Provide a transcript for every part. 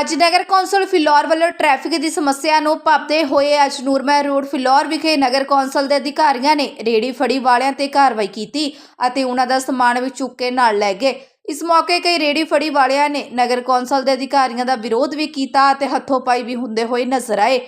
ਅੱਜ ਨਗਰ ਕੌਂਸਲ ਫਿਲੌਰ ਵੱਲੋਂ ਟ੍ਰੈਫਿਕ ਦੀ ਸਮੱਸਿਆ ਨੂੰ ਭਾਪਦੇ ਹੋਏ ਅੱਜ ਨੂਰਮਹਿਰ ਰੋਡ ਫਿਲੌਰ ਵਿਖੇ ਨਗਰ ਕੌਂਸਲ ਦੇ ਅਧਿਕਾਰੀਆਂ ਨੇ ਰੇੜੀ ਫੜੀ ਵਾਲਿਆਂ ਤੇ ਕਾਰਵਾਈ ਕੀਤੀ ਅਤੇ ਉਹਨਾਂ ਦਾ ਸਮਾਨ ਵੀ ਚੁੱਕ ਕੇ ਨਾਲ ਲੈ ਗਏ। ਇਸ ਮੌਕੇ ਕਈ ਰੇੜੀ ਫੜੀ ਵਾਲਿਆਂ ਨੇ ਨਗਰ ਕੌਂਸਲ ਦੇ ਅਧਿਕਾਰੀਆਂ ਦਾ ਵਿਰੋਧ ਵੀ ਕੀਤਾ ਅਤੇ ਹੱਥੋਂ-ਪਾਈ ਵੀ ਹੁੰਦੇ ਹੋਏ ਨਜ਼ਰ ਆਏ।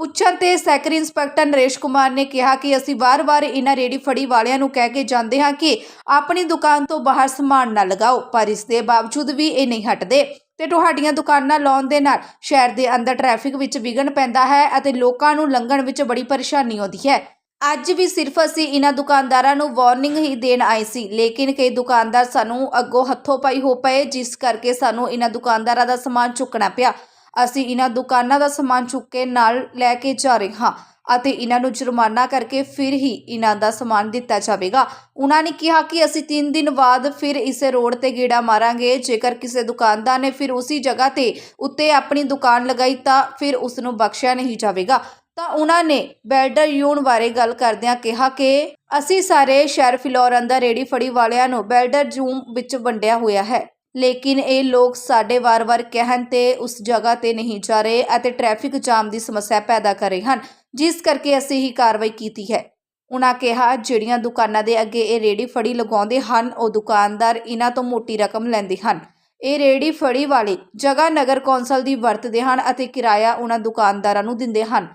ਪੁੱਛਣ ਤੇ ਸੈਕਟਰੀ ਇੰਸਪੈਕਟਰ ਨਰੇਸ਼ ਕੁਮਾਰ ਨੇ ਕਿਹਾ ਕਿ ਅਸੀਂ ਵਾਰ-ਵਾਰ ਇਹਨਾਂ ਰੇੜੀ ਫੜੀ ਵਾਲਿਆਂ ਨੂੰ ਕਹਿ ਕੇ ਜਾਂਦੇ ਹਾਂ ਕਿ ਆਪਣੀ ਦੁਕਾਨ ਤੋਂ ਬਾਹਰ ਸਮਾਨ ਨਾ ਲਗਾਓ, ਪਰ ਇਸ ਦੇ ਬਾਵਜੂਦ ਵੀ ਇਹ ਨਹੀਂ ਹਟਦੇ। ਤੇ ਤੁਹਾਡੀਆਂ ਦੁਕਾਨਾਂ ਲਾਉਣ ਦੇ ਨਾਲ ਸ਼ਹਿਰ ਦੇ ਅੰਦਰ ਟ੍ਰੈਫਿਕ ਵਿੱਚ ਵਿਘਨ ਪੈਂਦਾ ਹੈ ਅਤੇ ਲੋਕਾਂ ਨੂੰ ਲੰਘਣ ਵਿੱਚ ਬੜੀ ਪਰੇਸ਼ਾਨੀ ਆਉਂਦੀ ਹੈ। ਅੱਜ ਵੀ ਸਿਰਫ ਅਸੀਂ ਇਹਨਾਂ ਦੁਕਾਨਦਾਰਾਂ ਨੂੰ ਵਾਰਨਿੰਗ ਹੀ ਦੇਣ ਆਏ ਸੀ, ਲੇਕਿਨ ਕਈ ਦੁਕਾਨਦਾਰ ਸਾਨੂੰ ਅੱਗੋਂ ਹੱਥੋਂ ਪਾਈ ਹੋ ਪਏ, ਜਿਸ ਕਰਕੇ ਸਾਨੂੰ ਇਹਨਾਂ ਦੁਕਾਨਦਾਰਾਂ ਦਾ ਸਮਾਨ ਚੁੱਕਣਾ ਪਿਆ। ਅਸੀਂ ਇਹਨਾਂ ਦੁਕਾਨਾਂ ਦਾ ਸਮਾਨ ਚੁੱਕ ਕੇ ਨਾਲ ਲੈ ਕੇ ਜਾ ਰਹੇ ਹਾਂ। ਅਤੇ ਇਹਨਾਂ ਨੂੰ ਜੁਰਮਾਨਾ ਕਰਕੇ ਫਿਰ ਹੀ ਇਹਨਾਂ ਦਾ ਸਮਾਨ ਦਿੱਤਾ ਜਾਵੇਗਾ। ਉਹਨਾਂ ਨੇ ਕਿਹਾ ਕਿ ਅਸੀਂ 3 ਦਿਨ ਬਾਅਦ ਫਿਰ ਇਸੇ ਰੋਡ ਤੇ ਗੇੜਾ ਮਾਰਾਂਗੇ। ਜੇਕਰ ਕਿਸੇ ਦੁਕਾਨਦਾਰ ਨੇ ਫਿਰ ਉਸੇ ਜਗ੍ਹਾ ਤੇ ਉੱਤੇ ਆਪਣੀ ਦੁਕਾਨ ਲਗਾਈ ਤਾਂ ਫਿਰ ਉਸ ਨੂੰ ਬਖਸ਼ਿਆ ਨਹੀਂ ਜਾਵੇਗਾ। ਤਾਂ ਉਹਨਾਂ ਨੇ ਬੈਲਡਰ ਯੂਨ ਬਾਰੇ ਗੱਲ ਕਰਦਿਆਂ ਕਿਹਾ ਕਿ ਅਸੀਂ ਸਾਰੇ ਸ਼ਹਿਰ ਫਿਲੌਰ ਅੰਦਰ ਰੇੜੀ ਫੜੀ ਵਾਲਿਆਂ ਨੂੰ ਬੈਲਡਰ ਜੂਮ ਵਿੱਚ ਵੰਡਿਆ ਹੋਇਆ ਹੈ। ਲੇਕਿਨ ਇਹ ਲੋਕ ਸਾਡੇ ਵਾਰ-ਵਾਰ ਕਹਿਣ ਤੇ ਉਸ ਜਗ੍ਹਾ ਤੇ ਨਹੀਂ ਜਾ ਰਹੇ ਅਤੇ ਟ੍ਰੈਫਿਕ ਜਾਮ ਦੀ ਸਮੱਸਿਆ ਪੈਦਾ ਕਰ ਰਹੇ ਹਨ। ਜਿਸ ਕਰਕੇ ਅਸੀਂ ਹੀ ਕਾਰਵਾਈ ਕੀਤੀ ਹੈ। ਉਹਨਾਂ ਕਿਹਾ, ਜਿਹੜੀਆਂ ਦੁਕਾਨਾਂ ਦੇ ਅੱਗੇ ਇਹ ਰੇੜੀ ਫੜੀ ਲਗਾਉਂਦੇ ਹਨ, ਉਹ ਦੁਕਾਨਦਾਰ ਇਹਨਾਂ ਤੋਂ ਮੋਟੀ ਰਕਮ ਲੈਂਦੇ ਹਨ। ਇਹ ਰੇੜੀ ਫੜੀ ਵਾਲੇ ਜਗ੍ਹਾ ਨਗਰ ਕੌਂਸਲ ਦੀ ਵਰਤਦੇ ਹਨ ਅਤੇ ਕਿਰਾਇਆ ਉਹਨਾਂ ਦੁਕਾਨਦਾਰਾਂ ਨੂੰ ਦਿੰਦੇ ਹਨ।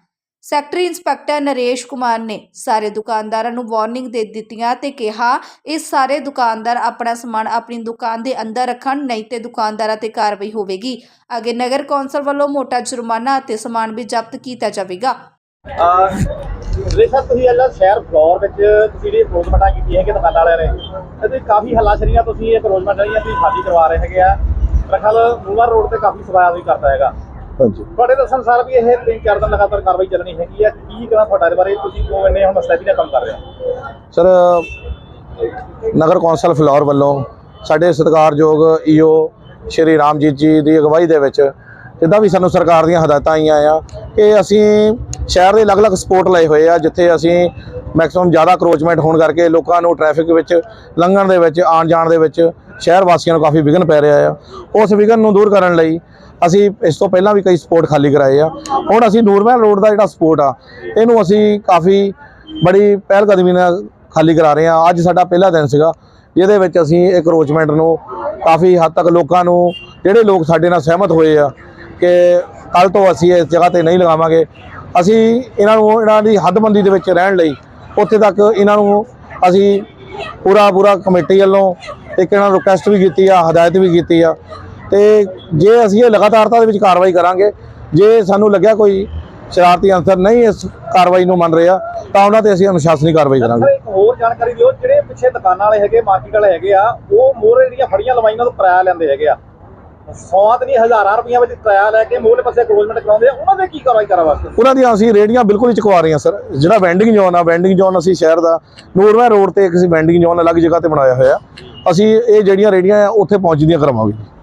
ਸੈਕਟਰੀ ਇੰਸਪੈਕਟਰ ਨਰੇਸ਼ ਕੁਮਾਰ ਨੇ ਸਾਰੇ ਦੁਕਾਨਦਾਰਾਂ ਨੂੰ ਵਾਰਨਿੰਗ ਦੇ ਦਿੱਤੀਆਂ ਤੇ ਕਿਹਾ, ਇਹ ਸਾਰੇ ਦੁਕਾਨਦਾਰ ਆਪਣਾ ਸਮਾਨ ਆਪਣੀ ਦੁਕਾਨ ਦੇ ਅੰਦਰ ਰੱਖਣ, ਨਹੀਂ ਤੇ ਦੁਕਾਨਦਾਰਾਂ ਤੇ ਕਾਰਵਾਈ ਹੋਵੇਗੀ। ਅੱਗੇ ਨਗਰ ਕੌਂਸਲ ਵੱਲੋਂ ਮੋਟਾ ਜੁਰਮਾਨਾ ਅਤੇ ਸਮਾਨ ਵੀ ਜ਼ਬਤ ਕੀਤਾ ਜਾਵੇਗਾ। ਸਰ ਤੁਸੀਂ ਅੱਲਾ ਸ਼ਹਿਰ ਫਲੋਰ ਵਿੱਚ ਤੁਸੀਂ ਜਿਹੜੀ ਰੋਜ਼ਮਟਾ ਕੀਤੀ ਹੈ ਕਿ ਦੁਕਾਨਾਂ ਵਾਲਿਆਂ ਨੇ ਇਹਦੇ ਕਾਫੀ ਹੱਲਾਸ਼ੇਰੀਆਂ ਤੁਸੀਂ ਇੱਕ ਰੋਜ਼ਮਟਾ ਜਿਹੜੀਆਂ ਤੁਸੀਂ ਖਾਲੀ ਕਰਵਾ ਰਹੇ ਹੈਗੇ ਆ। ਰਖਲ ਮੂਵਰ ਰੋਡ ਤੇ ਕਾਫੀ ਸਵਾਇਆ ਵੀ ਕਰਦਾ ਹੈਗਾ। ਹਾਂਜੀ। ਤੁਹਾਡੇ ਦੱਸਣ ਸਾਰ ਵੀ ਇਹ ਤਿੰਨ ਚਾਰ ਦਿਨ ਲਗਾਤਾਰ ਕਾਰਵਾਈ ਚੱਲਣੀ ਹੈਗੀ ਆ। ਕੀ ਕਰਾਂ ਤੁਹਾਡਾ ਬਾਰੇ? ਤੁਸੀਂ ਕਿਉਂ ਇੰਨੇ ਹੁਣ ਮਸਲੇ ਨਾਲ ਕੰਮ ਕਰ ਰਹੇ ਹੋ? ਸਰ ਨਗਰ ਕੌਂਸਲ ਫਲੋਰ ਵੱਲੋਂ ਸਾਡੇ ਸਤਿਕਾਰਯੋਗ ਈਓ ਸ਼੍ਰੀ ਰਾਮਜੀਤ ਜੀ ਦੀ ਅਗਵਾਈ ਦੇ ਵਿੱਚ ਜਿੱਦਾਂ ਵੀ ਸਾਨੂੰ ਸਰਕਾਰ ਦੀਆਂ ਹਦਾਇਤਾਂ ਆਈਆਂ ਆ ਕਿ ਅਸੀਂ ਸ਼ਹਿਰ ਦੇ ਅਲੱਗ-ਅਲੱਗ ਸਪੋਰਟ ਲਏ ਹੋਏ ਆ, ਜਿੱਥੇ ਅਸੀਂ ਮੈਕਸਿਮਮ ਜ਼ਿਆਦਾ ਕਰੋਚਮੈਂਟ ਹੋਣ ਕਰਕੇ ਲੋਕਾਂ ਨੂੰ ਟ੍ਰੈਫਿਕ ਵਿੱਚ, ਲੰਘਣ ਦੇ ਵਿੱਚ ਆਉਣ ਜਾਣ ਦੇ ਵਿੱਚ ਸ਼ਹਿਰ ਵਾਸੀਆਂ ਨੂੰ ਕਾਫੀ ਵਿਘਨ ਪੈ ਰਿਹਾ ਆ। ਉਸ ਵਿਘਨ ਨੂੰ ਦੂਰ ਕਰਨ ਲਈ ਅਸੀਂ ਇਸ ਤੋਂ ਪਹਿਲਾਂ ਵੀ ਕਈ ਸਪੋਰਟ ਖਾਲੀ ਕਰਾਏ ਆ। ਹੁਣ ਅਸੀਂ ਨੂਰਮਹਿਲ ਰੋਡ ਦਾ ਜਿਹੜਾ ਸਪੋਰਟ ਆ, ਇਹਨੂੰ ਅਸੀਂ ਕਾਫੀ ਬੜੀ ਪਹਿਲ ਕਦਮੀ ਨਾਲ ਖਾਲੀ ਕਰਾ ਰਹੇ ਹਾਂ ਅੱਜ ਸਾਡਾ ਪਹਿਲਾ ਦਿਨ ਸੀਗਾ, ਜਿਹਦੇ ਵਿੱਚ ਅਸੀਂ ਇਹ ਰੋਚਮੈਂਟ ਨੂੰ ਕਾਫੀ ਹੱਦ ਤੱਕ ਲੋਕਾਂ ਨੂੰ, ਜਿਹੜੇ ਲੋਕ ਸਾਡੇ ਨਾਲ ਸਹਿਮਤ ਹੋਏ ਆ ਕਿ ਕੱਲ ਤੋਂ ਅਸੀਂ ਇਸ ਜਗ੍ਹਾ ਤੇ ਨਹੀਂ ਲਗਾਵਾਂਗੇ। ਅਸੀਂ ਇਹਨਾਂ ਨੂੰ ਇਹਨਾਂ ਦੀ ਹੱਦਬੰਦੀ ਦੇ ਵਿੱਚ ਰਹਿਣ ਲਈ ਉੱਥੇ ਤੱਕ ਇਹਨਾਂ ਨੂੰ ਅਸੀਂ ਪੂਰਾ ਪੂਰਾ ਕਮੇਟੀ ਵੱਲੋਂ ਇੱਕ ਇਹਨਾਂ ਨੂੰ ਰਿਕੁਐਸਟ ਵੀ ਕੀਤੀ ਆ, ਹਦਾਇਤ ਵੀ ਕੀਤੀ ਆ। ਤੇ ਜੇ ਅਸੀਂ ਇਹ ਲਗਾਤਾਰਤਾ ਦੇ ਵਿੱਚ ਕਾਰਵਾਈ ਕਰਾਂਗੇ, ਜੇ ਸਾਨੂੰ ਲੱਗਿਆ ਕੋਈ ਸ਼ਰਾਰਤੀ ਅਨਸਰ ਨਹੀਂ ਇਸ ਕਾਰਵਾਈ ਨੂੰ ਮੰਨ ਰਿਹਾ, ਤਾਂ ਉਹਨਾਂ ਤੇ ਅਸੀਂ ਅਨੁਸ਼ਾਸਨੀ ਕਾਰਵਾਈ ਕਰਾਂਗੇ। ਇੱਕ ਹੋਰ ਜਾਣਕਾਰੀ ਦਿਓ, ਜਿਹੜੇ ਪਿੱਛੇ ਦੁਕਾਨਾਂ ਵਾਲੇ ਹੈਗੇ ਮਾਰਕੀਟ ਵਾਲੇ ਹੈਗੇ ਆ, ਉਹ ਮੋਹਰੇ ਜਿਹੜੀਆਂ ਫੜੀਆਂ ਲਵਾਈਆਂ ਤੋਂ ਕਿਰਾਇਆ ਲੈਂਦੇ ਹੈਗੇ ਆ। ਸੌਆਂ ਨਹੀਂ, ਹਜ਼ਾਰਾਂ ਰੁਪਈਆ ਵਿੱਚ ਕਿਰਾਇਆ ਲੈ ਕੇ ਮੋਰੇ ਪਾਸੇ ਕਰੋਜਮੈਂਟ ਕਰਾਉਂਦੇ ਆ, ਉਹਨਾਂ ਦੇ ਕੀ ਕਾਰਵਾਈ ਕਰਾ ਵਾਸਤੇ? ਉਹਨਾਂ ਦੀਆਂ ਅਸੀਂ ਰੇੜੀਆਂ ਬਿਲਕੁਲ ਹੀ ਚੁਕਵਾ ਰਹੇ ਹਾਂ ਸਰ। ਜਿਹੜਾ ਵੈਂਡਿੰਗ ਜ਼ੋਨ ਆ ਵੈਂਡਿੰਗ ਜ਼ੋਨ ਅਸੀਂ ਸ਼ਹਿਰ ਦਾ ਨੂਰਮਹਿਰ ਰੋਡ ਤੇ ਇੱਕ ਅਸੀਂ ਵੈਂਡਿੰਗ ਜ਼ੋਨ ਅਲੱਗ ਜਗ੍ਹਾ ਤੇ ਬਣਾਇਆ ਹੋਇਆ। ਅਸੀਂ ਇਹ ਜਿਹੜੀਆਂ ਰੇੜੀਆਂ ਆ, ਉੱਥੇ ਪਹੁੰਚਦੀਆਂ ਕਰਵਾਵਾਂਗੇ